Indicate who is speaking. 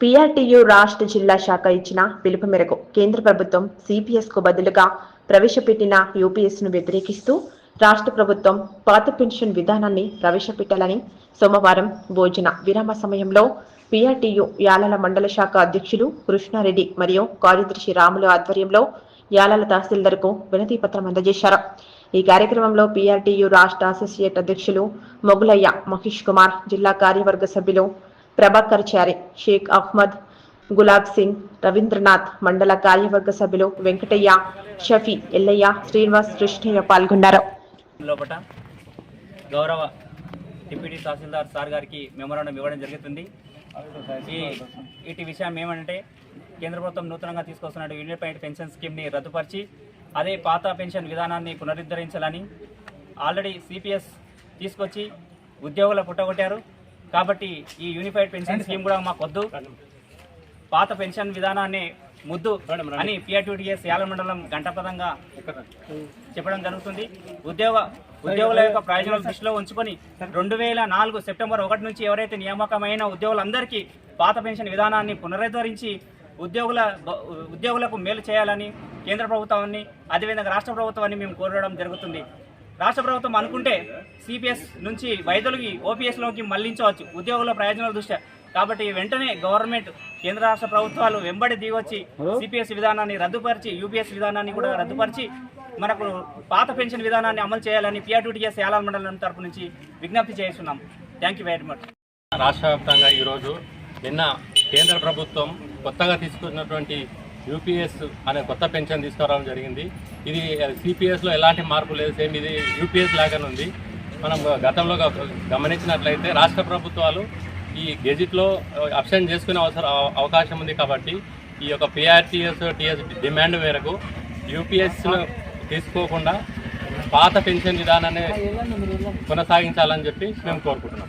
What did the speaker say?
Speaker 1: PRTU రాష్ట్ర జిల్లా శాఖ ఇచ్చిన పిలుపు మేరకు కేంద్ర ప్రభుత్వం సిపిఎస్కు బదులుగా ప్రవేశపెట్టిన యూపీఎస్ను వ్యతిరేకిస్తూ రాష్ట్ర ప్రభుత్వం పాత పెన్షన్ విధానాన్ని ప్రవేశపెట్టాలని సోమవారం భోజన విరామ సమయంలో పీఆర్టీయూ యాలల మండల శాఖ అధ్యక్షులు కృష్ణారెడ్డి మరియు కార్యదర్శి రాములు ఆధ్వర్యంలో యాలల తహసీల్దార్కు వినతి పత్రం అందజేశారు. ఈ కార్యక్రమంలో పీఆర్టీయూ రాష్ట్ర అసోసియేట్ అధ్యక్షులు మొగులయ్య మహేష్ కుమార్ జిల్లా కార్యవర్గ సభ్యులు ప్రభాకర్ చారి షేక్ అహ్మద్ గులాబ్ సింగ్ రవీంద్రనాథ్ మండల కార్యవర్గ సభ్యులు వెంకటయ్య షఫీ ఎల్లయ్య శ్రీనివాస్ కృష్ణయ్య పాల్గొన్నారు.
Speaker 2: లోపట గౌరవ డిప్యూటీ తహసీల్దార్ సార్ గారికి మెమోరాండం ఇవ్వడం జరుగుతుంది. ఈ విషయం ఏమంటే కేంద్ర ప్రభుత్వం నూతనంగా తీసుకొస్తున్న యూనిఫైడ్ పెన్షన్ స్కీమ్ని రద్దుపరిచి అదే పాత పెన్షన్ విధానాన్ని పునరుద్ధరించాలని ఆల్రెడీ సిపిఎస్ తీసుకొచ్చి ఉద్యోగుల పుట్టగొట్టారు. కాబట్టి ఈ యూనిఫైడ్ పెన్షన్ స్కీమ్ కూడా మాకు వద్దు పాత పెన్షన్ విధానాన్ని ముద్దు అని పిఆర్టీఎస్ యాల మండలం గంటపదంగా చెప్పడం జరుగుతుంది. ఉద్యోగ ఉద్యోగుల యొక్క ప్రయోజనాలు దృష్టిలో ఉంచుకొని రెండు వేల నాలుగు సెప్టెంబర్ ఒకటి నుంచి ఎవరైతే నియామకమైన ఉద్యోగులందరికీ పాత పెన్షన్ విధానాన్ని పునరుద్ధరించి ఉద్యోగుల ఉద్యోగులకు మేలు చేయాలని కేంద్ర ప్రభుత్వాన్ని అదేవిధంగా రాష్ట్ర ప్రభుత్వాన్ని మేము కోరడం జరుగుతుంది. రాష్ట్ర ప్రభుత్వం అనుకుంటే సిపిఎస్ నుంచి వైద్యులకి ఓపీఎస్లోకి మళ్ళించవచ్చు. ఉద్యోగుల ప్రయోజనాల దృష్ట్యా. కాబట్టి వెంటనే గవర్నమెంట్ కేంద్ర రాష్ట్ర ప్రభుత్వాలు వెంబడి దిగొచ్చి సిపిఎస్ విధానాన్ని రద్దుపరిచి యూపీఎస్ విధానాన్ని కూడా రద్దుపరిచి మనకు పాత పెన్షన్ విధానాన్ని అమలు చేయాలని పిఆర్టీటీఎస్ యాలాల మండలం తరపు నుంచి విజ్ఞప్తి చేస్తున్నాం. థ్యాంక్ యూ వెరీ మచ్
Speaker 3: రాష్ట్ర వ్యాప్తంగా ఈరోజు నిన్న కేంద్ర ప్రభుత్వం కొత్తగా తీసుకున్నటువంటి యూపీఎస్ అనే కొత్త పెన్షన్ తీసుకురావడం జరిగింది. ఇది సిపిఎస్లో ఎలాంటి మార్పు లేదు సేమ్ ఇది యూపీఎస్ లాగానే ఉంది. మనం గతంలో గమనించినట్లయితే రాష్ట్ర ప్రభుత్వాలు ఈ గెజిట్లో అబ్సెంట్ చేసుకునే అవసరం అవ- అవకాశం ఉంది కాబట్టి ఈ యొక్క పిఆర్టీఎస్ టీఎస్ డిమాండ్ మేరకు యూపీఎస్ను తీసుకోకుండా పాత పెన్షన్ విధానాన్ని కొనసాగించాలని చెప్పి మేము కోరుకుంటున్నాం.